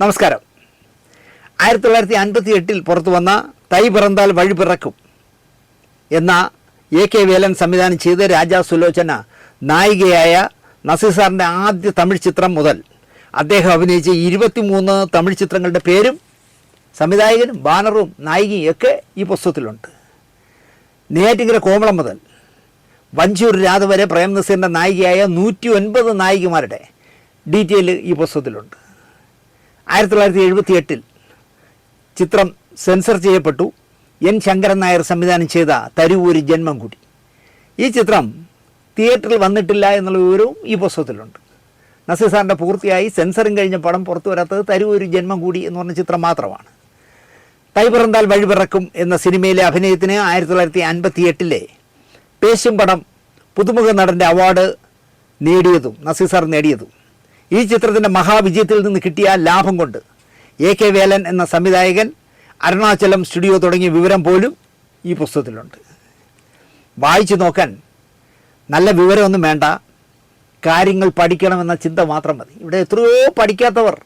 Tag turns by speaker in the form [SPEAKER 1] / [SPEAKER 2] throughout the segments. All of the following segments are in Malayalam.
[SPEAKER 1] നമസ്കാരം. ആയിരത്തി തൊള്ളായിരത്തി അൻപത്തി എട്ടിൽ പുറത്തു വന്ന തൈ പിറന്താൽ വഴി പിറക്കും എന്ന എ കെ വേലൻ സംവിധാനം ചെയ്ത രാജാ സുലോചന നായികയായ നസീർ സാറിന്റെ ആദ്യ തമിഴ് ചിത്രം മുതൽ അദ്ദേഹം അഭിനയിച്ച ഇരുപത്തിമൂന്ന് തമിഴ് ചിത്രങ്ങളുടെ പേരും സംവിധായകനും ബാനറും നായികയും ഒക്കെ ഈ പുസ്തകത്തിലുണ്ട്. നെയ്യാറ്റിങ്കര കോമളം മുതൽ വഞ്ചൂർ രാധ വരെ പ്രേം നായികയായ നൂറ്റി ഒൻപത് നായികമാരുടെ ഡീറ്റെയിൽ ഈ പുസ്തകത്തിലുണ്ട്. ആയിരത്തി തൊള്ളായിരത്തി എഴുപത്തി എട്ടിൽ ചിത്രം സെൻസർ ചെയ്യപ്പെട്ടു. എൻ ശങ്കരൻ നായർ സംവിധാനം ചെയ്ത തരുവൂര് ജന്മം കൂടി ഈ ചിത്രം തിയേറ്ററിൽ വന്നിട്ടില്ല എന്നുള്ള വിവരവും ഈ പുസ്തകത്തിലുണ്ട്. നസീർ സാറിന്റെ പൂർത്തിയായി. സെൻസറും കഴിഞ്ഞ പടം പുറത്തു വരാത്തത് തരുവൂര് ജന്മം കൂടി എന്ന് പറഞ്ഞ ചിത്രം മാത്രമാണ്. തൈ പിറന്താൽ വഴി പിറക്കും എന്ന സിനിമയിലെ അഭിനയത്തിന് ആയിരത്തി തൊള്ളായിരത്തി അൻപത്തി എട്ടിലെ പേശും പടം പുതുമുഖ നടന്റെ അവാർഡ് നേടിയതും നസീർ സാർ നേടിയതും. ഈ ചിത്രത്തിന്റെ മഹാവിജയത്തിൽ നിന്ന് കിട്ടിയ ലാഭം കൊണ്ട് എ കെ വേലൻ എന്ന സംവിധായകൻ അരുണാചലം സ്റ്റുഡിയോ തുടങ്ങിയ വിവരം പോലും ഈ പുസ്തകത്തിലുണ്ട്. വായിച്ചു നോക്കാൻ നല്ല വിവരമൊന്നും വേണ്ട. കാര്യങ്ങൾ പഠിക്കണമെന്ന ചിന്ത മാത്രം മതി. ഇവിടെ എത്രയോ പഠിക്കാത്തവർ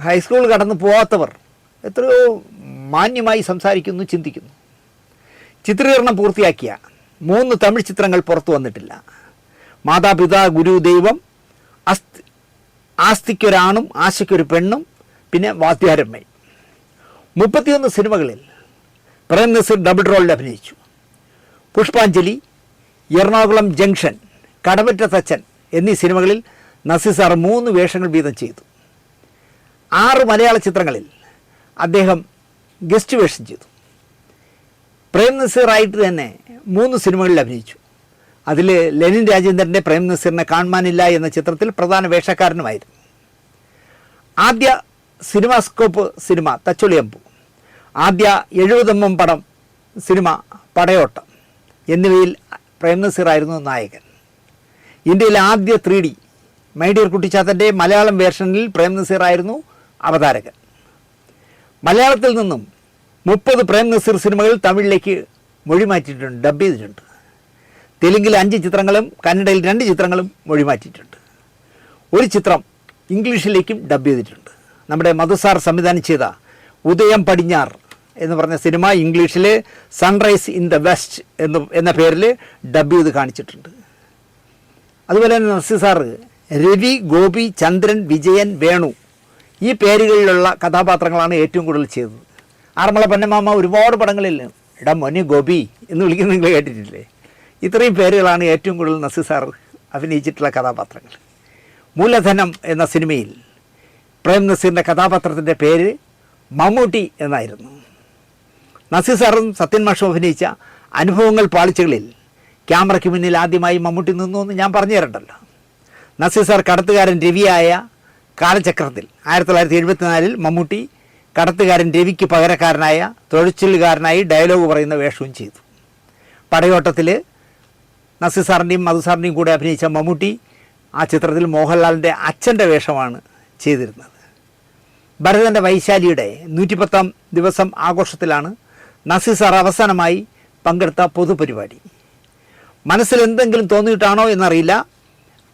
[SPEAKER 1] ഹൈസ്കൂൾ കടന്നു പോകാത്തവർ എത്രയോ മാന്യമായി സംസാരിക്കുന്നു ചിന്തിക്കുന്നു. ചിത്രീകരണം പൂർത്തിയാക്കിയ മൂന്ന് തമിഴ് ചിത്രങ്ങൾ പുറത്തു വന്നിട്ടില്ല. മാതാപിതാ ഗുരു ദൈവം അസ്തി ആസ്തിക്കൊരാണും ആശയ്ക്കൊരു പെണ്ണും പിന്നെ വാദ്യാരമ്മയും മുപ്പത്തിയൊന്ന് സിനിമകളിൽ പ്രേം നസീർ ഡബിൾ റോളിൽ അഭിനയിച്ചു. പുഷ്പാഞ്ജലി എറണാകുളം ജംഗ്ഷൻ കടവറ്റ തച്ചൻ എന്നീ സിനിമകളിൽ നസീർ സാർ മൂന്ന് വേഷങ്ങൾ വീതം ചെയ്തു. ആറ് മലയാള ചിത്രങ്ങളിൽ അദ്ദേഹം ഗസ്റ്റ് വേഷം ചെയ്തു. പ്രേം നസീറായിട്ട് തന്നെ മൂന്ന് സിനിമകളിൽ അഭിനയിച്ചു. അതിൽ ലെനിൻ രാജേന്ദ്രന്റെ പ്രേം നസീറിനെ കാണുവാനില്ല എന്ന ചിത്രത്തിൽ പ്രധാന വേഷക്കാരനുമായിരുന്നു. ആദ്യ സിനിമാസ്കോപ്പ് സിനിമ തച്ചുളിയമ്പു. ആദ്യ എഴുപതെമ്മം പടം സിനിമ പടയോട്ടം. എന്നിവയിൽ പ്രേം നസീറായിരുന്നു നായകൻ. ഇന്ത്യയിലെ ആദ്യ ത്രീ ഡി മൈഡിയർ കുട്ടിച്ചാത്തന്റെ മലയാളം വേർഷനിൽ പ്രേം നസീറായിരുന്നു അവതാരകൻ. മലയാളത്തിൽ നിന്നും മുപ്പത് പ്രേം നസീർ സിനിമകൾ തമിഴിലേക്ക് മൊഴിമാറ്റിയിട്ടുണ്ട് ഡബ് ചെയ്തിട്ടുണ്ട്. തെലുങ്കിൽ അഞ്ച് ചിത്രങ്ങളും കന്നഡയിൽ രണ്ട് ചിത്രങ്ങളും മൊഴിമാറ്റിയിട്ടുണ്ട് ഒരു ചിത്രം ഇംഗ്ലീഷിലേക്കും ഡബ് ചെയ്തിട്ടുണ്ട്. നമ്മുടെ മധുസാർ സംവിധാനം ചെയ്ത ഉദയം പടിഞ്ഞാർ എന്ന് പറഞ്ഞ സിനിമ ഇംഗ്ലീഷിൽ സൺറൈസ് ഇൻ ദ വെസ്റ്റ് എന്ന് എന്ന പേരിൽ ഡബ് ചെയ്ത് കാണിച്ചിട്ടുണ്ട്. അതുപോലെ തന്നെ സാറ് രവി ഗോപി ചന്ദ്രൻ വിജയൻ വേണു ഈ പേരുകളിലുള്ള കഥാപാത്രങ്ങളാണ് ഏറ്റവും കൂടുതൽ ചെയ്തത്. ആറന്മുള പൊന്നമാമ ഒരുപാട് പടങ്ങളിൽ എടാ മൊനി ഗോപി എന്ന് വിളിക്കുന്നത് നിങ്ങൾ കേട്ടിട്ടില്ലേ? ഇത്രയും പേരുകളാണ് ഏറ്റവും കൂടുതൽ നസീർ സാർ അഭിനയിച്ചിട്ടുള്ള കഥാപാത്രങ്ങൾ. മൂലധനം എന്ന സിനിമയിൽ പ്രേം നസീറിന്റെ കഥാപാത്രത്തിന്റെ പേര് മമ്മൂട്ടി എന്നായിരുന്നു. നസീർ സാറും സത്യൻ മാഷും അഭിനയിച്ച അനുഭവങ്ങൾ പാളിച്ചകളിൽ ക്യാമറയ്ക്ക് മുന്നിൽ ആദ്യമായി മമ്മൂട്ടി നിന്നു എന്ന് ഞാൻ പറഞ്ഞു തരണ്ടല്ലോ. നസീർ സാർ കടത്തുകാരൻ രവിയായ കാലചക്രത്തിൽ ആയിരത്തി തൊള്ളായിരത്തി എഴുപത്തിനാലിൽ മമ്മൂട്ടി കടത്തുകാരൻ രവിക്ക് പകരക്കാരനായ തൊഴിച്ചിലുകാരനായി ഡയലോഗ് പറയുന്ന വേഷവും ചെയ്തു. പടയോട്ടത്തിൽ നസീർ സാറിന്റെയും മധു സാറിന്റെയും കൂടെ അഭിനയിച്ച മമ്മൂട്ടി ആ ചിത്രത്തിൽ മോഹൻലാലിന്റെ അച്ഛന്റെ വേഷമാണ് ചെയ്തിരുന്നത്. ഭരതന്റെ വൈശാലിയുടെ നൂറ്റിപ്പത്താം ദിവസം ആഘോഷത്തിലാണ് നസീർ സാർ അവസാനമായി പങ്കെടുത്ത പൊതുപരിപാടി. മനസ്സിൽ എന്തെങ്കിലും തോന്നിയിട്ടാണോ എന്നറിയില്ല.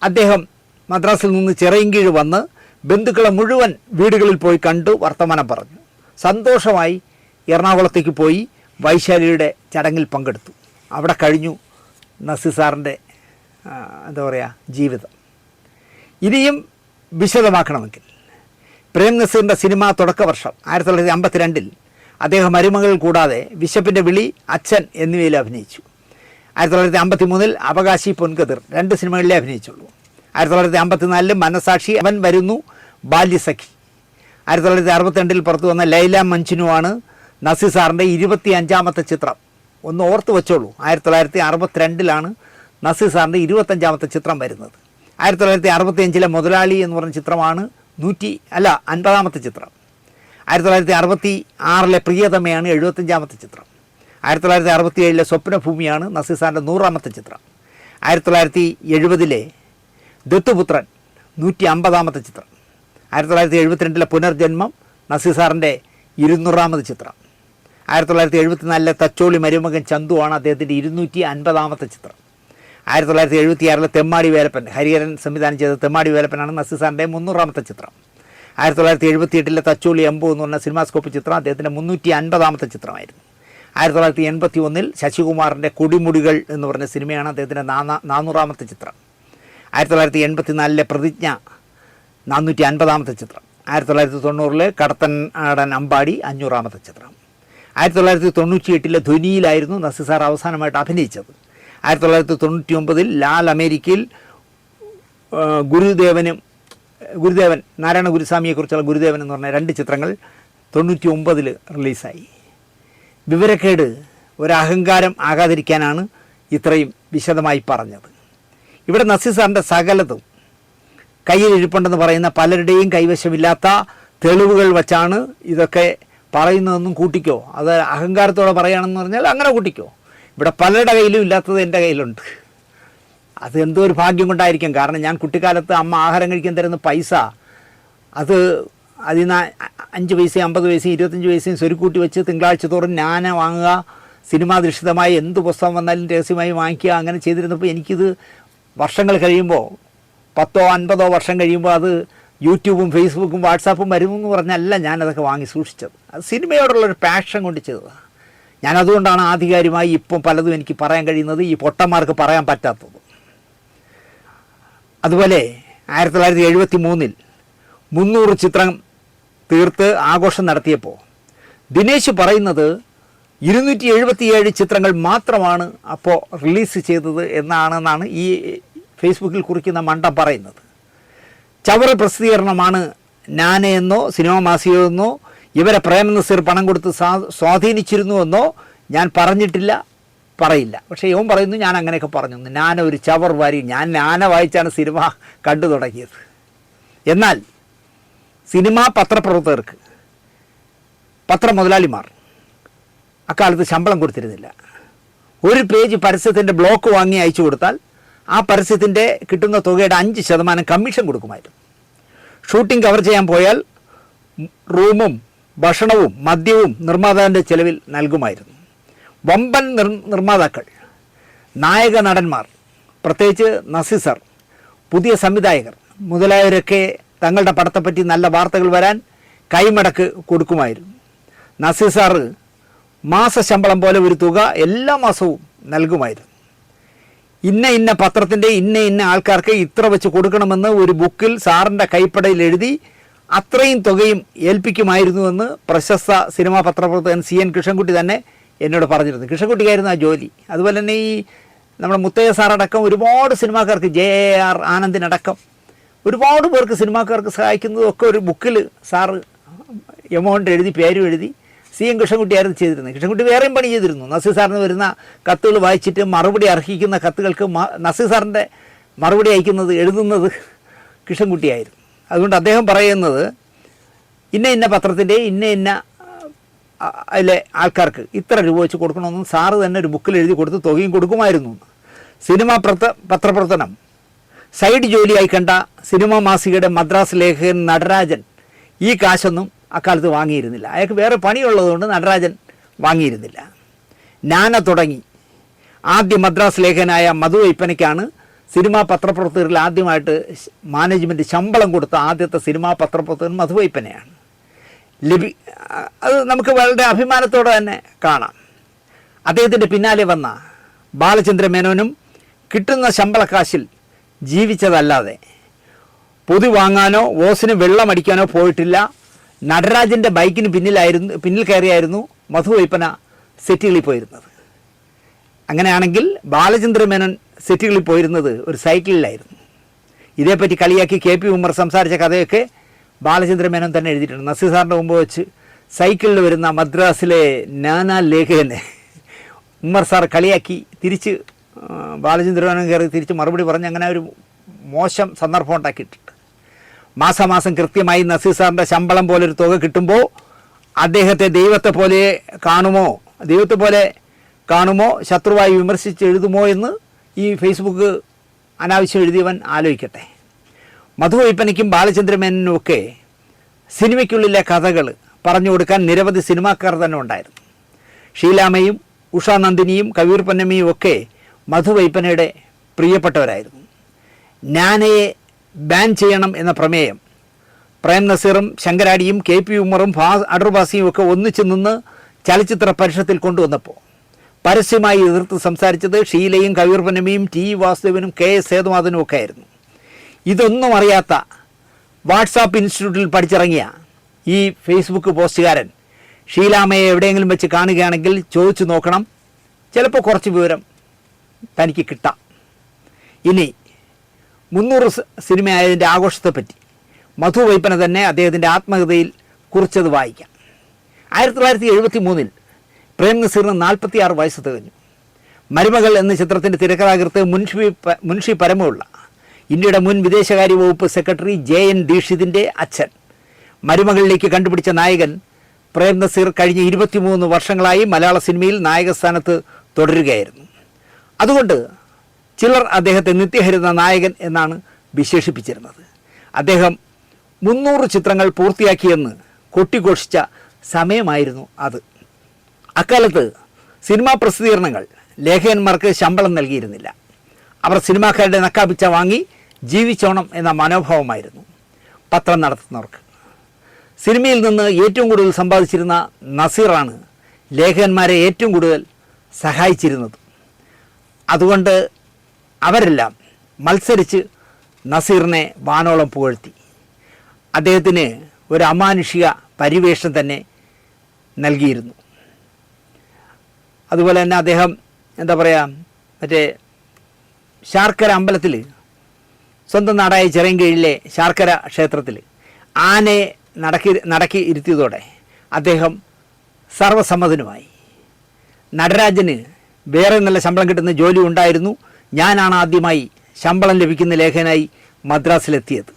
[SPEAKER 1] അദ്ദേഹം മദ്രാസിൽ നിന്ന് ചിറയൻകീഴ് വന്ന് ബന്ധുക്കളെ മുഴുവൻ വീടുകളിൽ പോയി കണ്ടു വർത്തമാനം പറഞ്ഞു. സന്തോഷമായി എറണാകുളത്തേക്ക് പോയി വൈശാലിയുടെ ചടങ്ങിൽ പങ്കെടുത്തു. അവിടെ കഴിഞ്ഞു. നസീർ സാറിന്റെ എന്താ പറയുക ജീവിതം. ഇനിയും വിശദമാക്കണമെങ്കിൽ പ്രേം നസീറിന്റെ സിനിമ തുടക്ക വർഷം ആയിരത്തി തൊള്ളായിരത്തി അമ്പത്തിരണ്ടിൽ അദ്ദേഹം മരുമകൾ കൂടാതെ വിശപ്പിന്റെ വിളി അച്ഛൻ എന്നിവയിൽ അഭിനയിച്ചു. ആയിരത്തി തൊള്ളായിരത്തി അമ്പത്തി മൂന്നിൽ അവകാശി പൊൻകതിർ രണ്ട് സിനിമകളിലേ അഭിനയിച്ചുള്ളൂ. ആയിരത്തി തൊള്ളായിരത്തി അമ്പത്തിനാലിൽ മനസാക്ഷി അവൻ വരുന്നു ബാല്യസഖി. ആയിരത്തി തൊള്ളായിരത്തി അറുപത്തിരണ്ടിൽ പുറത്തു വന്ന ലൈല മഞ്ജുനുവാണ് നസീർ സാറിന്റെ ഇരുപത്തി അഞ്ചാമത്തെ ചിത്രം. ഒന്ന് ഓർത്ത് വെച്ചോളൂ. ആയിരത്തി തൊള്ളായിരത്തി അറുപത്തിരണ്ടിലാണ് നസീർ സാറിന്റെ ഇരുപത്തഞ്ചാമത്തെ ചിത്രം വരുന്നത്. ആയിരത്തി തൊള്ളായിരത്തി അറുപത്തി അഞ്ചിലെ മുതലാളി എന്ന് പറഞ്ഞ ചിത്രമാണ് നൂറ്റി അല്ല അൻപതാമത്തെ ചിത്രം. ആയിരത്തി തൊള്ളായിരത്തി അറുപത്തി ആറിലെ പ്രിയതമയാണ് എഴുപത്തഞ്ചാമത്തെ ചിത്രം. ആയിരത്തി തൊള്ളായിരത്തി അറുപത്തി ഏഴിലെ സ്വപ്നഭൂമിയാണ് നസീർ സാറിന്റെ നൂറാമത്തെ ചിത്രം. ആയിരത്തി തൊള്ളായിരത്തി എഴുപതിലെ ദത്തുപുത്രൻ നൂറ്റി അമ്പതാമത്തെ ചിത്രം. ആയിരത്തി തൊള്ളായിരത്തി എഴുപത്തിരണ്ടിലെ പുനർജന്മം നസീർ സാറിന്റെ ഇരുന്നൂറാമത് ചിത്രം. ആയിരത്തി തൊള്ളായിരത്തി എഴുപത്തിനാലിലെ തച്ചോളി മരുമകൻ ചന്തുവാണ് അദ്ദേഹത്തിന്റെ ഇരുന്നൂറ്റി അൻപതാമത്തെ ചിത്രം. ആയിരത്തി തൊള്ളായിരത്തി എഴുപത്തിയാറിലെ തെമ്മാടി വേലപ്പൻ ഹരിഹരൻ സംവിധാനം ചെയ്ത തെമ്മാടി വേലപ്പനാണ് നസീസാറിന്റെ മുന്നൂറാമത്തെ ചിത്രം. ആയിരത്തി തൊള്ളായിരത്തി എഴുപത്തി എട്ടിലെ തച്ചോളി എംബു എന്ന് പറഞ്ഞ സിനിമാസ്കോപ്പ് ചിത്രം അദ്ദേഹത്തിന്റെ മുന്നൂറ്റി അൻപതാമത്തെ ചിത്രമായിരുന്നു. ആയിരത്തി തൊള്ളായിരത്തി എൺപത്തി ഒന്നിൽ ശശികുമാറിന്റെ കൊടിമുടികൾ എന്ന് പറഞ്ഞ സിനിമയാണ് അദ്ദേഹത്തിന്റെ നാനാ നാനൂറാമത്തെ ചിത്രം. ആയിരത്തി തൊള്ളായിരത്തി എൺപത്തി നാലിലെ പ്രതിജ്ഞ നാനൂറ്റി അൻപതാമത്തെ ചിത്രം. ആയിരത്തി തൊള്ളായിരത്തി തൊണ്ണൂറിൽ കടത്തൻ ആടൻ അമ്പാടി അഞ്ഞൂറാമത്തെ ചിത്രം. ആയിരത്തി തൊള്ളായിരത്തി തൊണ്ണൂറ്റി എട്ടിലെ ധ്വനിയിലായിരുന്നു നസീർ സാർ അവസാനമായിട്ട് അഭിനയിച്ചത്. ആയിരത്തി തൊള്ളായിരത്തി തൊണ്ണൂറ്റി ഒമ്പതിൽ ലാൽ അമേരിക്കയിൽ ഗുരുദേവനും ഗുരുദേവൻ നാരായണ ഗുരുസ്വാമിയെക്കുറിച്ചുള്ള ഗുരുദേവൻ എന്ന് പറഞ്ഞ രണ്ട് ചിത്രങ്ങൾ തൊണ്ണൂറ്റി ഒമ്പതിൽ റിലീസായി. വിവരക്കേട് ഒരഹങ്കാരം ആകാതിരിക്കാനാണ് ഇത്രയും വിശദമായി പറഞ്ഞത്. ഇവിടെ നസീർ സാറിന്റെ സകലതും കയ്യിൽ ഇരിപ്പുണ്ടെന്ന് പറയുന്ന പലരുടെയും കൈവശമില്ലാത്ത തെളിവുകൾ വച്ചാണ് ഇതൊക്കെ പറയുന്നതെന്നും കൂട്ടിക്കോ. അത് അഹങ്കാരത്തോടെ പറയുകയാണെന്ന് പറഞ്ഞാൽ അങ്ങനെ കൂട്ടിക്കോ. ഇവിടെ പലരുടെ കയ്യിലും ഇല്ലാത്തത് എന്റെ കയ്യിലുണ്ട്. അത് എന്തോ ഒരു ഭാഗ്യം കൊണ്ടായിരിക്കും. കാരണം ഞാൻ കുട്ടിക്കാലത്ത് അമ്മ ആഹാരം കഴിക്കാൻ തരുന്ന പൈസ അത് അതിൽ നിന്ന് അഞ്ച് പൈസയും അമ്പത് പൈസയും ഇരുപത്തഞ്ച് പൈസയും സ്വരുക്കൂട്ടി വെച്ച് തിങ്കളാഴ്ച തോറും ഞാന വാങ്ങുക സിനിമാധിഷ്ഠിതമായി എന്ത് പുസ്തകം വന്നാലും രഹസ്യമായി വാങ്ങിക്കുക അങ്ങനെ ചെയ്തിരുന്നപ്പോൾ എനിക്കിത് വർഷങ്ങൾ കഴിയുമ്പോൾ പത്തോ അൻപതോ വർഷം കഴിയുമ്പോൾ അത് യൂട്യൂബും ഫേസ്ബുക്കും വാട്സാപ്പും വരുമെന്ന് പറഞ്ഞല്ല ഞാനതൊക്കെ വാങ്ങി സൂക്ഷിച്ചത്. അത് സിനിമയോടുള്ളൊരു പാഷൻ കൊണ്ട് ചെയ്തതാണ്. ഞാനതുകൊണ്ടാണ് ആധികാരികമായി ഇപ്പം പലതും എനിക്ക് പറയാൻ കഴിയുന്നത് ഈ പൊട്ടന്മാർക്ക് പറയാൻ പറ്റാത്തത്. അതുപോലെ ആയിരത്തി തൊള്ളായിരത്തി എഴുപത്തി മൂന്നിൽ മുന്നൂറ് ചിത്രം തീർത്ത് ആഘോഷം നടത്തിയപ്പോൾ ദിനേശ് പറയുന്നത് ഇരുന്നൂറ്റി എഴുപത്തിയേഴ് ചിത്രങ്ങൾ മാത്രമാണ് അപ്പോൾ റിലീസ് ചെയ്തത് എന്നാണെന്നാണ് ഈ ഫേസ്ബുക്കിൽ കുറിക്കുന്ന മണ്ടം പറയുന്നത്. ചവറ് പ്രസിദ്ധീകരണമാണ് ഞാനെന്നോ സിനിമ മാസികയോ എന്നോ ഇവരെ പ്രേം പണം കൊടുത്ത് സ്വാ- സ്വാധീനിച്ചിരുന്നുവെന്നോ ഞാൻ പറഞ്ഞിട്ടില്ല പറയില്ല. പക്ഷേ ഇവൻ പറയുന്നു ഞാൻ അങ്ങനെയൊക്കെ പറഞ്ഞു. ഞാൻ ഒരു ചവർ വാരി ഞാൻ ഞാന വായിച്ചാണ് സിനിമ കണ്ടു തുടങ്ങിയത്. എന്നാൽ സിനിമാ പത്രപ്രവർത്തകർക്ക് പത്രമുതലാളിമാർ അക്കാലത്ത് ശമ്പളം കൊടുത്തിരുന്നില്ല. ഒരു പേജ് പരസ്യത്തിന്റെ ബ്ലോക്ക് വാങ്ങി അയച്ചു കൊടുത്താൽ ആ പരസ്യത്തിന്റെ കിട്ടുന്ന തുകയുടെ അഞ്ച് ശതമാനം കമ്മീഷൻ കൊടുക്കുമായിരുന്നു. ഷൂട്ടിംഗ് കവർ ചെയ്യാൻ പോയാൽ റൂമും ഭക്ഷണവും മദ്യവും നിർമ്മാതാവിന്റെ ചെലവിൽ നൽകുമായിരുന്നു. വമ്പൻ നിർ നിർമ്മാതാക്കൾ നായക നടന്മാർ പ്രത്യേകിച്ച് നസീസർ പുതിയ സംവിധായകർ മുതലായവരൊക്കെ തങ്ങളുടെ പടത്തെപ്പറ്റി നല്ല വാർത്തകൾ വരാൻ കൈമടക്ക് കൊടുക്കുമായിരുന്നു. നസീർ സാറ് മാസശമ്പളം പോലെ ഒരു തുക എല്ലാ മാസവും നൽകുമായിരുന്നു. ഇന്ന ഇന്ന പത്രത്തിന്റെ ഇന്ന ഇന്ന ആൾക്കാർക്ക് ഇത്ര വെച്ച് കൊടുക്കണമെന്ന് ഒരു ബുക്കിൽ സാറിന്റെ കൈപ്പടയിൽ എഴുതി അത്രയും തുകയും ഏൽപ്പിക്കുമായിരുന്നുവെന്ന് പ്രശസ്ത സിനിമാ പത്രപ്രവർത്തകൻ സി എൻ കൃഷ്ണൻകുട്ടി തന്നെ എന്നോട് പറഞ്ഞിരുന്നു. കൃഷ്ണൻകുട്ടിക്കായിരുന്നു ആ ജോലി. അതുപോലെ തന്നെ ഈ നമ്മുടെ മുത്തയ്യ സാറടക്കം ഒരുപാട് സിനിമാക്കാർക്ക് ജെ ആർ ആനന്ദിനടക്കം ഒരുപാട് പേർക്ക് സിനിമാക്കാർക്ക് സഹായിക്കുന്നതൊക്കെ ഒരു ബുക്കിൽ സാറ് എമൗണ്ട് എഴുതി പേരും എഴുതി സി എം കൃഷ്ണൻകുട്ടിയായിരുന്നു ചെയ്തിരുന്നത്. കൃഷ്ണൻകുട്ടി വേറെയും പണി ചെയ്തിരുന്നു. നസീർ സാറിന് വരുന്ന കത്തുകൾ വായിച്ചിട്ട് മറുപടി അർഹിക്കുന്ന കത്തുകൾക്ക് നസീർ സാറിന്റെ മറുപടി അയക്കുന്നത് എഴുതുന്നത് കൃഷ്ണൻകുട്ടിയായിരുന്നു. അതുകൊണ്ട് അദ്ദേഹം പറയുന്നത് ഇന്ന ഇന്ന പത്രത്തിന്റെ ഇന്ന ഇന്ന അതിലെ ആൾക്കാർക്ക് ഇത്ര രൂപ വെച്ച് കൊടുക്കണമെന്നും സാറ് തന്നെ ഒരു ബുക്കിൽ എഴുതി കൊടുത്ത് തുകയും കൊടുക്കുമായിരുന്നു സിനിമ പത്രപ്രവർത്തനം. സൈഡ് ജോലിയായി കണ്ട സിനിമാ മാസികയുടെ മദ്രാസ് ലേഖകൻ നടരാജൻ ഈ കാശൊന്നും അക്കാലത്ത് വാങ്ങിയിരുന്നില്ല. അയാൾക്ക് വേറെ പണിയുള്ളതുകൊണ്ട് നടരാജൻ വാങ്ങിയിരുന്നില്ല. നാന തുടങ്ങി. ആദ്യ മദ്രാസ് ലേഖനായ മധു വൈപ്പനയ്ക്കാണ് സിനിമാ പത്രപ്രവർത്തകരിൽ ആദ്യമായിട്ട് മാനേജ്മെന്റ് ശമ്പളം കൊടുത്ത ആദ്യത്തെ സിനിമാ പത്രപ്രവർത്തകൻ മധു വൈപ്പനയാണ്. ലഭി അത് നമുക്ക് വളരെ അഭിമാനത്തോടെ തന്നെ കാണാം. അദ്ദേഹത്തിന്റെ പിന്നാലെ വന്ന ബാലചന്ദ്ര മേനോനും കിട്ടുന്ന ശമ്പളക്കാശിൽ ജീവിച്ചതല്ലാതെ പൊതു വാങ്ങാനോ ഓസിന് വെള്ളമടിക്കാനോ പോയിട്ടില്ല. നടരാജന്റെ ബൈക്കിന് പിന്നിലായിരുന്നു പിന്നിൽ കയറിയായിരുന്നു മധു വൈപ്പന സെറ്റുകളിൽ പോയിരുന്നത്. അങ്ങനെയാണെങ്കിൽ ബാലചന്ദ്ര മേനോൻ സെറ്റുകളിൽ പോയിരുന്നത് ഒരു സൈക്കിളിലായിരുന്നു. ഇതേപ്പറ്റി കളിയാക്കി കെ പി ഉമ്മർ സംസാരിച്ച കഥയൊക്കെ ബാലചന്ദ്ര മേനോൻ തന്നെ എഴുതിയിട്ടുണ്ട്. നസീർ സാറിന്റെ മുമ്പ് വെച്ച് സൈക്കിളിൽ വരുന്ന മദ്രാസിലെ നാനാ ലേഖകനെ ഉമ്മർ സാർ കളിയാക്കി തിരിച്ച് ബാലചന്ദ്രമേനോൻ ബാലചന്ദ്ര മേനോൻ കയറി തിരിച്ച് മറുപടി പറഞ്ഞ് അങ്ങനെ ഒരു മോശം സന്ദർഭം ഉണ്ടാക്കിയിട്ടുണ്ട്. മാസാമാസം കൃത്യമായി നസീർ സാറിന്റെ ശമ്പളം പോലെ ഒരു തുക കിട്ടുമ്പോൾ അദ്ദേഹത്തെ ദൈവത്തെ പോലെ കാണുമോ? ദൈവത്തെ പോലെ കാണുമോ? ശത്രുവായി വിമർശിച്ച് എഴുതുമോ എന്ന് ഈ ഫേസ്ബുക്ക് അനാവശ്യം എഴുതിയവൻ ആലോചിക്കട്ടെ. മധു വൈപ്പനയ്ക്കും ബാലചന്ദ്രമേനനും ഒക്കെ സിനിമയ്ക്കുള്ളിലെ കഥകൾ പറഞ്ഞു കൊടുക്കാൻ നിരവധി സിനിമാക്കാർ തന്നെ ഉണ്ടായിരുന്നു. ഷീലാമയും ഉഷാനന്ദിനിയും കവീർ പൊന്നമ്മയും ഒക്കെ മധു വൈപ്പനയുടെ പ്രിയപ്പെട്ടവരായിരുന്നു. നാനയെ ബാൻ ചെയ്യണം എന്ന പ്രമേയം. പ്രേം നസീറും ശങ്കരാടിയും കെ പി ഉമറും ഫാ അടർബാസിയും ഒക്കെ ഒന്നിച്ചു നിന്ന് ചലച്ചിത്ര പരിഷത്തിൽ കൊണ്ടുവന്നപ്പോൾ. പരസ്യമായി എതിർത്ത് സംസാരിച്ചത് ഷീലയും കവിർപനമയും ടി വാസുദേവനും കെ എസ് സേതുമാധനും ഒക്കെ ആയിരുന്നു. ഇതൊന്നും അറിയാത്ത വാട്സാപ്പ് ഇൻസ്റ്റിറ്റ്യൂട്ടിൽ പഠിച്ചിറങ്ങിയ ഈ ഫേസ്ബുക്ക് പോസ്റ്റുകാരൻ ഷീലാമയെ എവിടെയെങ്കിലും വെച്ച് കാണുകയാണെങ്കിൽ ചോദിച്ചു നോക്കണം. ചിലപ്പോൾ കുറച്ച് വിവരം തനിക്ക് കിട്ടാം. ഇനി മുന്നൂറ് സിനിമയായതിന്റെ ആഘോഷത്തെപ്പറ്റി. മധു വൈപ്പന തന്നെ അദ്ദേഹത്തിന്റെ ആത്മകഥയിൽ കുറിച്ചത് വായിക്കാം. ആയിരത്തി തൊള്ളായിരത്തി എഴുപത്തി മൂന്നിൽ പ്രേം നസീറിന് നാൽപ്പത്തിയാറ് വയസ്സ് തികഞ്ഞു. മരുമകൾ എന്ന ചിത്രത്തിന്റെ തിരക്കഥാകൃത്ത് മുൻഷി മുൻഷി പരമുള്ള ഇന്ത്യയുടെ മുൻ വിദേശകാര്യ വകുപ്പ് സെക്രട്ടറി ജെ എൻ ദീക്ഷിതിന്റെ അച്ഛൻ. മരുമകളിലേക്ക് കണ്ടുപിടിച്ച നായകൻ പ്രേം നസീർ കഴിഞ്ഞ ഇരുപത്തിമൂന്ന് വർഷങ്ങളായി മലയാള സിനിമയിൽ നായകസ്ഥാനത്ത് തുടരുകയായിരുന്നു. അതുകൊണ്ട് ചിലർ അദ്ദേഹത്തെ നിത്യഹരിത നായകൻ എന്നാണ് വിശേഷിപ്പിച്ചിരുന്നത്. അദ്ദേഹം മുന്നൂറ് ചിത്രങ്ങൾ പൂർത്തിയാക്കിയെന്ന് കൊട്ടിഘോഷിച്ച സമയമായിരുന്നു അത്. അക്കാലത്ത് സിനിമാ പ്രസിദ്ധീകരണങ്ങൾ ലേഖകന്മാർക്ക് ശമ്പളം നൽകിയിരുന്നില്ല. അവർ സിനിമാക്കാരുടെ നക്കാപിച്ച വാങ്ങി ജീവിച്ചോണം എന്ന മനോഭാവമായിരുന്നു പത്രം നടത്തുന്നവർക്ക്. സിനിമയിൽ നിന്ന് ഏറ്റവും കൂടുതൽ സമ്പാദിച്ചിരുന്ന നസീറാണ് ലേഖകന്മാരെ ഏറ്റവും കൂടുതൽ സഹായിച്ചിരുന്നത്. അതുകൊണ്ട് അവരെല്ലാം മത്സരിച്ച് നസീറിനെ വാനോളം പുകഴ്ത്തി. അദ്ദേഹത്തിന് ഒരു അമാനുഷിക പരിവേഷം തന്നെ നൽകിയിരുന്നു. അതുപോലെ തന്നെ അദ്ദേഹം എന്താ പറയുക മറ്റേ ശാർക്കര അമ്പലത്തിൽ സ്വന്തം നാടായ ചിറങ്കീഴിലെ ശാർക്കര ക്ഷേത്രത്തിൽ ആനയെ നടക്കി നടക്കി ഇരുത്തിയതോടെ അദ്ദേഹം സർവസമ്മതനുമായി നടരാജന് വേറെ നല്ല ശമ്പളം കിട്ടുന്ന ജോലി ഉണ്ടായിരുന്നു. ഞാനാണ് ആദ്യമായി ശമ്പളം ലഭിക്കുന്ന ലേഖനായി മദ്രാസിലെത്തിയത്.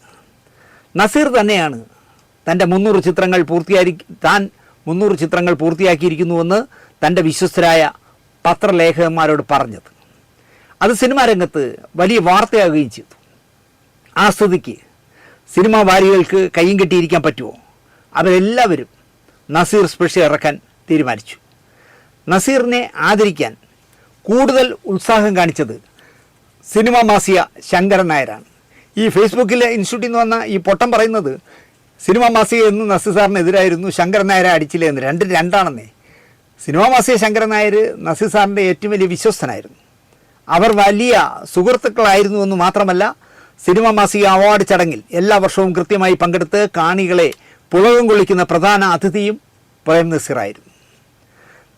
[SPEAKER 1] നസീർ തന്നെയാണ് തന്റെ മുന്നൂറ് ചിത്രങ്ങൾ പൂർത്തിയായി താൻ മുന്നൂറ് ചിത്രങ്ങൾ പൂർത്തിയാക്കിയിരിക്കുന്നുവെന്ന് തന്റെ വിശ്വസ്തരായ പത്രലേഖകന്മാരോട് പറഞ്ഞത്. അത് സിനിമാ രംഗത്ത് വലിയ വാർത്തയാകുകയും ചെയ്തു. ആ സ്ഥിതിക്ക് സിനിമാ വാരികൾക്ക് കയ്യും കെട്ടിയിരിക്കാൻ പറ്റുമോ? അവരെല്ലാവരും നസീർ സ്പെഷ്യൽ ഇറക്കാൻ തീരുമാനിച്ചു. നസീറിനെ ആദരിക്കാൻ കൂടുതൽ ഉത്സാഹം കാണിച്ചത് സിനിമ മാസിയ ശങ്കരൻ നായരാണ്. ഈ ഫേസ്ബുക്കിലെ ഇൻസ്റ്റിറ്റ്യൂട്ടിൽ നിന്ന് വന്ന ഈ പൊട്ടം പറയുന്നത് സിനിമ മാസിക എന്ന് നസീർ സാറിനെതിരായിരുന്നു ശങ്കരൻ നായരെ അടിച്ചില്ലേ എന്ന്. രണ്ടും രണ്ടാണെന്നേ. സിനിമ മാസിക ശങ്കരൻ നായർ നസീർ സാറിന്റെ ഏറ്റവും വലിയ വിശ്വസ്തനായിരുന്നു. അവർ വലിയ സുഹൃത്തുക്കളായിരുന്നു എന്ന് മാത്രമല്ല സിനിമ മാസിക അവാർഡ് ചടങ്ങിൽ എല്ലാ വർഷവും കൃത്യമായി പങ്കെടുത്ത് കാണികളെ പുളകം കൊള്ളിക്കുന്ന പ്രധാന അതിഥിയും പ്രേം നസീറായിരുന്നു.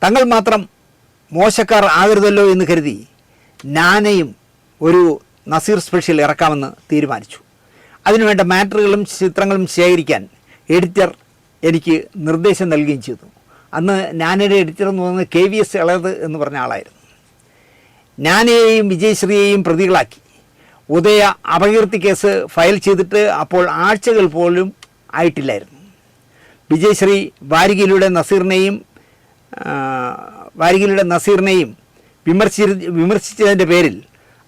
[SPEAKER 1] തങ്ങൾ മാത്രം മോശക്കാർ ആകരുതല്ലോ എന്ന് കരുതി ഞാനയും ഒരു നസീർ സ്പെഷ്യൽ ഇറക്കാമെന്ന് തീരുമാനിച്ചു. അതിനുവേണ്ട മാറ്ററുകളും ചിത്രങ്ങളും ശേഖരിക്കാൻ എഡിറ്റർ എനിക്ക് നിർദ്ദേശം നൽകുകയും ചെയ്തു. അന്ന് ഞാനൊരു എഡിറ്റർ എന്ന് പറയുന്നത് കെ വി എസ് ഇളയത് എന്ന് പറഞ്ഞ ആളായിരുന്നു. ഞാനെയും വിജയശ്രീയെയും പ്രതികളാക്കി. ഉദയ അപകീർത്തി കേസ് ഫയൽ ചെയ്തിട്ട് അപ്പോൾ ആഴ്ചകൾ പോലും ആയിട്ടില്ലായിരുന്നു. വിജയശ്രീ വാരികയിലൂടെ നസീറിനെയും വാരികയിലൂടെ നസീറിനെയും വിമർശി വിമർശിച്ചതിന്റെ പേരിൽ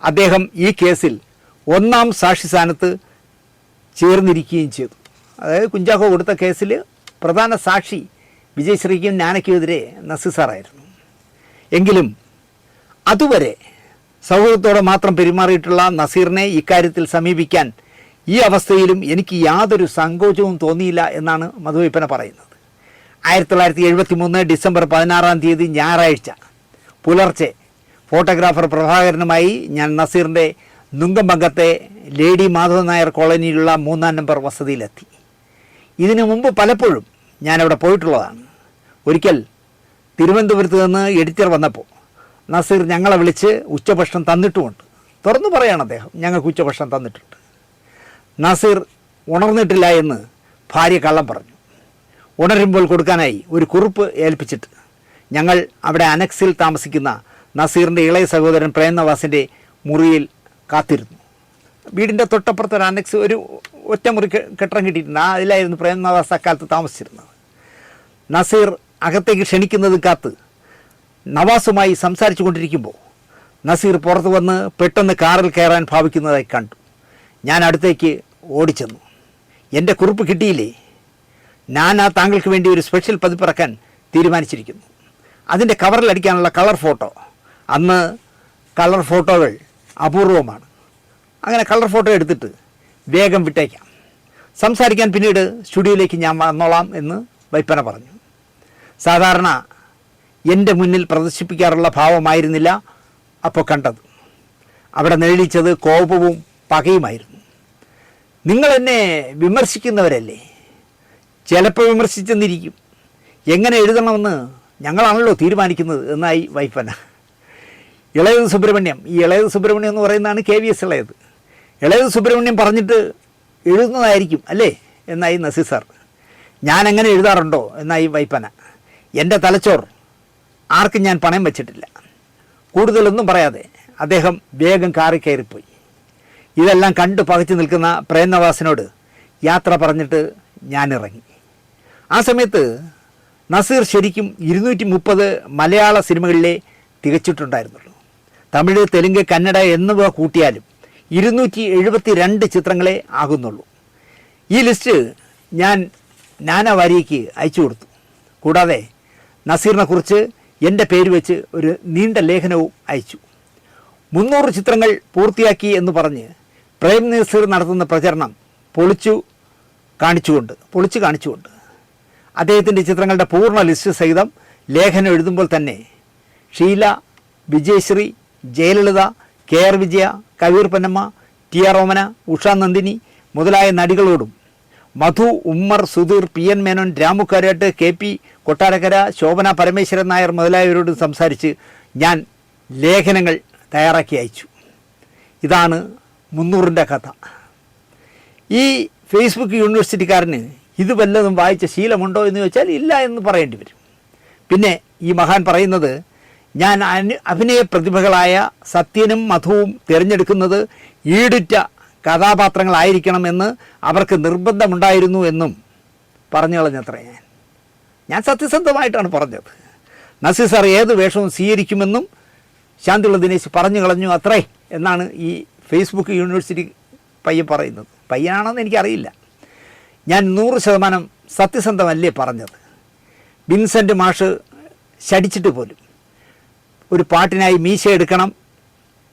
[SPEAKER 1] അദ്ദേഹം ഈ കേസിൽ ഒന്നാം സാക്ഷി സ്ഥാനത്ത് ചേർന്നിരിക്കുകയും ചെയ്തു. അതായത് കുഞ്ചാക്കോ കൊടുത്ത കേസിൽ പ്രധാന സാക്ഷി വിജയശ്രീക്കും ശ്രീക്കും നസീർ നസിസാറായിരുന്നു എങ്കിലും അതുവരെ സൗഹൃദത്തോടെ മാത്രം പെരുമാറിയിട്ടുള്ള നസീറിനെ ഇക്കാര്യത്തിൽ സമീപിക്കാൻ ഈ അവസ്ഥയിലും എനിക്ക് യാതൊരു സങ്കോചവും തോന്നിയില്ല എന്നാണ് മധുവയ്പ്പന പറയുന്നത്. ആയിരത്തി തൊള്ളായിരത്തി എഴുപത്തി മൂന്ന് ഡിസംബർ പതിനാറാം തീയതി ഞായറാഴ്ച പുലർച്ചെ ഫോട്ടോഗ്രാഫർ പ്രഭാകരനുമായി ഞാൻ നസീറിന്റെ നുങ്കമ്പങ്കത്തെ ലേഡി മാധവൻ നായർ കോളനിയിലുള്ള മൂന്നാം നമ്പർ വസതിയിലെത്തി. ഇതിനു മുമ്പ് പലപ്പോഴും ഞാനവിടെ പോയിട്ടുള്ളതാണ്. ഒരിക്കൽ തിരുവനന്തപുരത്ത് നിന്ന് എഡിറ്റർ വന്നപ്പോൾ നസീർ ഞങ്ങളെ വിളിച്ച് ഉച്ചഭക്ഷണം തന്നിട്ടുമുണ്ട്. തുറന്നു പറയാണ് അദ്ദേഹം ഞങ്ങൾക്ക് ഉച്ചഭക്ഷണം തന്നിട്ടുണ്ട്. നസീർ ഉണർന്നിട്ടില്ല എന്ന് ഭാര്യ കള്ളം പറഞ്ഞു. ഉണരുമ്പോൾ കൊടുക്കാനായി ഒരു കുറിപ്പ് ഏൽപ്പിച്ചിട്ട് ഞങ്ങൾ അവിടെ അനക്സിൽ താമസിക്കുന്ന നസീറിന്റെ ഇളയ സഹോദരൻ പ്രേംനവാസിന്റെ മുറിയിൽ കാത്തിരുന്നു. വീടിന്റെ തൊട്ടപ്പുറത്ത് ഒരു അനക്സ് ഒരു ഒറ്റമുറി മുറി കെട്ടിടം കിട്ടിയിട്ടുണ്ട്. ആ അതിലായിരുന്നു പ്രേംനവാസ് അക്കാലത്ത് താമസിച്ചിരുന്നത്. നസീർ അകത്തേക്ക് ക്ഷണിക്കുന്നത് കാത്ത് നവാസുമായി സംസാരിച്ചു കൊണ്ടിരിക്കുമ്പോൾ നസീർ പുറത്തു വന്ന് പെട്ടെന്ന് കാറിൽ കയറാൻ ഭാവിക്കുന്നതായി കണ്ടു. ഞാൻ അടുത്തേക്ക് ഓടിച്ചെന്നു. എന്റെ കുറിപ്പ് കിട്ടിയില്ലേ? ഞാൻ ആ താങ്കൾക്ക് വേണ്ടി ഒരു സ്പെഷ്യൽ പതിപ്പിറക്കാൻ തീരുമാനിച്ചിരിക്കുന്നു. അതിന്റെ കവറിൽ അടിക്കാനുള്ള കളർ ഫോട്ടോ അന്ന് കളർ ഫോട്ടോകൾ അപൂർവമാണ്. അങ്ങനെ കളർ ഫോട്ടോ എടുത്തിട്ട് വേഗം വിട്ടേക്കാം. സംസാരിക്കാൻ പിന്നീട് സ്റ്റുഡിയോയിലേക്ക് ഞാൻ വന്നോളാം എന്ന് വൈപ്പന പറഞ്ഞു. സാധാരണ എന്റെ മുന്നിൽ പ്രദർശിപ്പിക്കാറുള്ള ഭാവമായിരുന്നില്ല അപ്പോൾ കണ്ടത്. അവിടെ നേടിച്ചത് കോപവും പകയുമായിരുന്നു. നിങ്ങൾ എന്നെ വിമർശിക്കുന്നവരല്ലേ? ചിലപ്പോൾ വിമർശിച്ചെന്നിരിക്കും. എങ്ങനെ എഴുതണമെന്ന് ഞങ്ങളാണല്ലോ തീരുമാനിക്കുന്നത് എന്നായി വൈപ്പന. ഇളയത് സുബ്രഹ്മണ്യം. ഈ ഇളയത് സുബ്രഹ്മണ്യം എന്ന് പറയുന്നതാണ് കെ വി എസ് ഇളയത്. ഇളയത് സുബ്രഹ്മണ്യം പറഞ്ഞിട്ട് എഴുതുന്നതായിരിക്കും അല്ലേ? എന്നായി നസീർ സാർ. ഞാൻ അങ്ങനെ എഴുതാറുണ്ടോ? എന്നായി വൈപ്പന. എന്റെ തലച്ചോർ ആർക്കും ഞാൻ പണയം വച്ചിട്ടില്ല. കൂടുതലൊന്നും പറയാതെ അദ്ദേഹം വേഗം കാറി കയറിപ്പോയി. ഇതെല്ലാം കണ്ടു പകച്ചു നിൽക്കുന്ന പ്രേംനവാസിനോട് യാത്ര പറഞ്ഞിട്ട് ഞാൻ ഇറങ്ങി ആ സമയത്ത് നസീർ ശരിക്കും ഇരുന്നൂറ്റി മുപ്പത് മലയാള സിനിമകളിലെ തികച്ചിട്ടുണ്ടായിരുന്നുള്ളൂ. തമിഴ് തെലുങ്ക് കന്നഡ എന്നിവ കൂട്ടിയാലും ഇരുന്നൂറ്റി എഴുപത്തി രണ്ട് ചിത്രങ്ങളെ ആകുന്നുള്ളൂ. ഈ ലിസ്റ്റ് ഞാൻ നാന വാരിക്ക് അയച്ചു കൊടുത്തു. കൂടാതെ നസീറിനെ കുറിച്ച് എന്റെ പേര് വെച്ച് ഒരു നീണ്ട ലേഖനവും അയച്ചു. മുന്നൂറ് ചിത്രങ്ങൾ പൂർത്തിയാക്കി എന്ന് പറഞ്ഞ് പ്രേം നസീർ നടത്തുന്ന പ്രചരണം പൊളിച്ചു കാണിച്ചുകൊണ്ട് പൊളിച്ചു കാണിച്ചുകൊണ്ട്. അദ്ദേഹത്തിന്റെ ചിത്രങ്ങളുടെ പൂർണ ലിസ്റ്റ് സഹിതം ലേഖനം എഴുതുമ്പോൾ തന്നെ Sheela Vijayasree Jayalalithaa K R Vijaya Kaviyoor Ponnamma T R Omana Usha Nandini മുതലായ നടികളോടും Madhu Ummer Sudheer P N Menon Ramu Kariat K P Kottarakkara Sobhana Parameswaran Nair മുതലായവരോടും സംസാരിച്ച് ഞാൻ ലേഖനങ്ങൾ തയ്യാറാക്കി അയച്ചു. ഇതാണ് മുന്നൂറിന്റെ കഥ. ഈ ഫേസ്ബുക്ക് യൂണിവേഴ്സിറ്റിക്കാരന് ഇത് വല്ലതും വായിച്ച ശീലമുണ്ടോ എന്ന് ചോദിച്ചാൽ ഇല്ല എന്ന് പറയേണ്ടി വരും. പിന്നെ ഈ മഹാൻ പറയുന്നത് ഞാൻ അഭിനയ പ്രതിഭകളായ സത്യനും മധുവും തിരഞ്ഞെടുക്കുന്നത് ഈടുറ്റ കഥാപാത്രങ്ങളായിരിക്കണമെന്ന് അവർക്ക് നിർബന്ധമുണ്ടായിരുന്നു എന്നും പറഞ്ഞു കളഞ്ഞത്ര ഞാൻ. ഞാൻ സത്യസന്ധമായിട്ടാണ് പറഞ്ഞത്. നസീർ സാർ ഏത് വേഷവും സ്വീകരിക്കുമെന്നും ശാന്തിയുള്ള ദിനേശ് പറഞ്ഞു കളഞ്ഞു അത്രേ എന്നാണ് ഈ ഫേസ്ബുക്ക് യൂണിവേഴ്സിറ്റി പയ്യൻ പറയുന്നത്. പയ്യനാണെന്ന് എനിക്കറിയില്ല. ഞാൻ നൂറ് ശതമാനം സത്യസന്ധമല്ലേ പറഞ്ഞത്? വിൻസെന്റ് മാഷ് ശടിച്ചിട്ട് പോലും. ഒരു പാട്ടിനായി മീശ എടുക്കണം.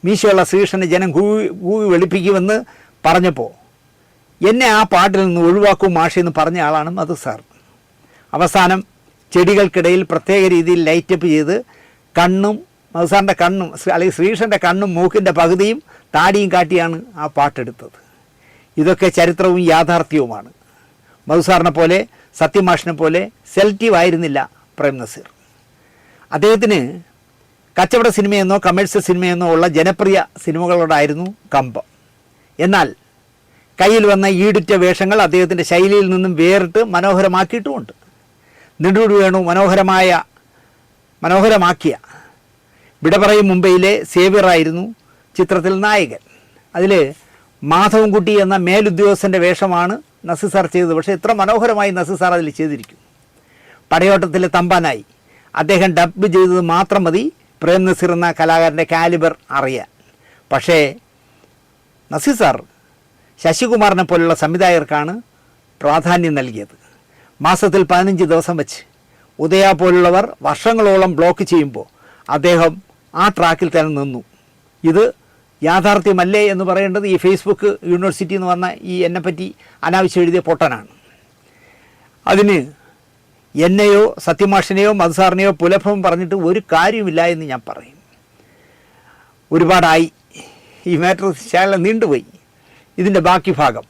[SPEAKER 1] മീശയുള്ള ശ്രീകൃഷ്ണനെ ജനം കൂവി കൂവി വെളുപ്പിക്കുമെന്ന് പറഞ്ഞപ്പോൾ എന്നെ ആ പാട്ടിൽ നിന്ന് ഒഴിവാക്കും മാഷെന്ന് പറഞ്ഞ ആളാണ് മധു സാർ. അവസാനം ചെടികൾക്കിടയിൽ പ്രത്യേക രീതിയിൽ ലൈറ്റപ്പ് ചെയ്ത് കണ്ണും മധുസാറിന്റെ കണ്ണും അല്ലെങ്കിൽ ശ്രീകൃഷ്ണന്റെ കണ്ണും മൂക്കിന്റെ പകുതിയും താടിയും കാട്ടിയാണ് ആ പാട്ടെടുത്തത്. ഇതൊക്കെ ചരിത്രവും യാഥാർത്ഥ്യവുമാണ്. മധുസാറിനെ പോലെ സത്യമാഷിനെ പോലെ സെലക്റ്റീവ് ആയിരുന്നില്ല പ്രേം നസീർ. അദ്ദേഹത്തിന് കച്ചവട സിനിമയെന്നോ കമേഴ്സ്യൽ സിനിമയെന്നോ ഉള്ള ജനപ്രിയ സിനിമകളോടായിരുന്നു കമ്പം. എന്നാൽ കയ്യിൽ വന്ന ഈടുറ്റ വേഷങ്ങൾ അദ്ദേഹത്തിന്റെ ശൈലിയിൽ നിന്നും വേറിട്ട് മനോഹരമാക്കിയിട്ടുമുണ്ട്. നെടുമുടി വേണു മനോഹരമായ മനോഹരമാക്കിയ വിട പറയും മുംബൈയിലെ സേവ്യറായിരുന്നു ചിത്രത്തിൽ നായകൻ. അതിൽ മാധവൻകുട്ടി എന്ന മേലുദ്യോഗസ്ഥന്റെ വേഷമാണ് നസീർ സാർ ചെയ്തത്. പക്ഷേ ഇത്ര മനോഹരമായി നസീർ സാർ അതിൽ ചെയ്തിരിക്കും. പടയോട്ടത്തിലെ തമ്പാനായി. അദ്ദേഹം ഡബ് ചെയ്തത് മാത്രം മതി. പ്രേം നസീർ എന്ന കലാകാരന്റെ കാലിബർ അറിയാൻ. പക്ഷേ നസീർ സാർ ശശികുമാറിനെ പോലുള്ള സംവിധായകർക്കാണ് പ്രാധാന്യം നൽകിയത്. മാസത്തിൽ പതിനഞ്ച് ദിവസം വെച്ച് ഉദയ പോലുള്ളവർ വർഷങ്ങളോളം ബ്ലോക്ക് ചെയ്യുമ്പോൾ അദ്ദേഹം ആ ട്രാക്കിൽ തന്നെ നിന്നു. ഇത് യാഥാർത്ഥ്യമല്ലേ എന്ന് പറയേണ്ടത് ഈ ഫേസ്ബുക്ക് യൂണിവേഴ്സിറ്റി എന്ന് പറഞ്ഞ ഈ എന്നെപ്പറ്റി അനാവശ്യം എഴുതിയ പൊട്ടനാണ്. അതിന് എന്നെയോ സത്യമാഷിനെയോ മധുസാറിനെയോ പുലഭം പറഞ്ഞിട്ട് ഒരു കാര്യമില്ല എന്ന് ഞാൻ പറയും. ഒരുപാടായി. ഈ മാറ്റർ ചാനൽ നീണ്ടുപോയി. ഇതിന്റെ ബാക്കി ഭാഗം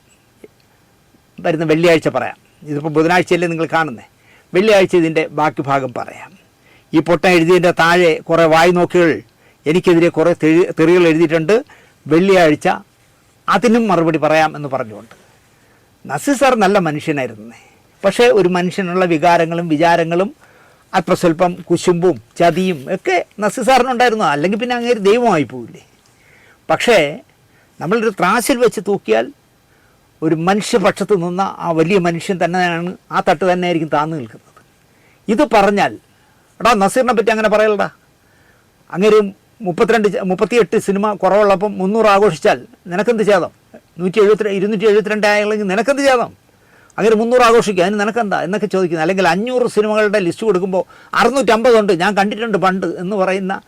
[SPEAKER 1] വരുന്ന വെള്ളിയാഴ്ച പറയാം. ഇതിപ്പോൾ ബുധനാഴ്ചയല്ലേ നിങ്ങൾ കാണുന്നത് വെള്ളിയാഴ്ച ഇതിന്റെ ബാക്കി ഭാഗം പറയാം. ഈ പൊട്ട എഴുതിയതിന്റെ താഴെ കുറേ വായി നോക്കികൾ എനിക്കെതിരെ കുറേ തെറി തെറികൾ എഴുതിയിട്ടുണ്ട്. വെള്ളിയാഴ്ച അതിനും മറുപടി പറയാം എന്ന് പറഞ്ഞുകൊണ്ട്. നസീർ സാർ നല്ല മനുഷ്യനായിരുന്നേ. പക്ഷേ ഒരു മനുഷ്യനുള്ള വികാരങ്ങളും വിചാരങ്ങളും അല്പസ്വല്പം കുശുമ്പും ചതിയും ഒക്കെ നസീർ സാറിനുണ്ടായിരുന്നു അല്ലെങ്കിൽ പിന്നെ അങ്ങേര് ദൈവമായി പോവില്ലേ? പക്ഷേ നമ്മളൊരു ത്രാസിൽ വെച്ച് തൂക്കിയാൽ ഒരു മനുഷ്യപക്ഷത്ത് നിന്ന ആ വലിയ മനുഷ്യൻ തന്നെയാണ് ആ തട്ട് തന്നെ ആയിരിക്കും താന്നു നിൽക്കുന്നത്. ഇത് പറഞ്ഞാൽ എടാ നസീറിനെ പറ്റി അങ്ങനെ പറയലടാ. അങ്ങനെ മുപ്പത്തിരണ്ട് മുപ്പത്തിയെട്ട് സിനിമ കുറവുള്ളപ്പം മുന്നൂറ് ആഘോഷിച്ചാൽ നിനക്കെന്ത് ചേതം നൂറ്റി എഴുപത്തി ഇരുന്നൂറ്റി എഴുപത്തിരണ്ട് ആയെങ്കിൽ നിനക്കെന്ത് ചേതം അങ്ങനെ മുന്നൂറ് ആഘോഷിക്കുക. അതിന് നിനക്കെന്താ? എന്നൊക്കെ ചോദിക്കുന്നത് അല്ലെങ്കിൽ അഞ്ഞൂറ് സിനിമകളുടെ ലിസ്റ്റ് കൊടുക്കുമ്പോൾ അറുന്നൂറ്റമ്പതുണ്ട്. ഞാൻ കണ്ടിട്ടുണ്ട് പണ്ട് എന്ന് പറയുന്ന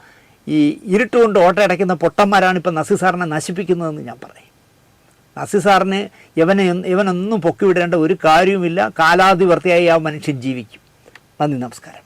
[SPEAKER 1] ഈ ഇരുട്ടുകൊണ്ട് ഓട്ടയടയ്ക്കുന്ന പൊട്ടന്മാരാണ് ഇപ്പം നസീർ സാറിനെ നശിപ്പിക്കുന്നതെന്ന് ഞാൻ പറയും. നസി സാറിന് ഇവനെ ഇവനൊന്നും പൊക്കി വിടേണ്ട ഒരു കാര്യവുമില്ല. കാലാതിവർത്തിയായി ആ മനുഷ്യൻ ജീവിക്കും. നന്ദി നമസ്കാരം.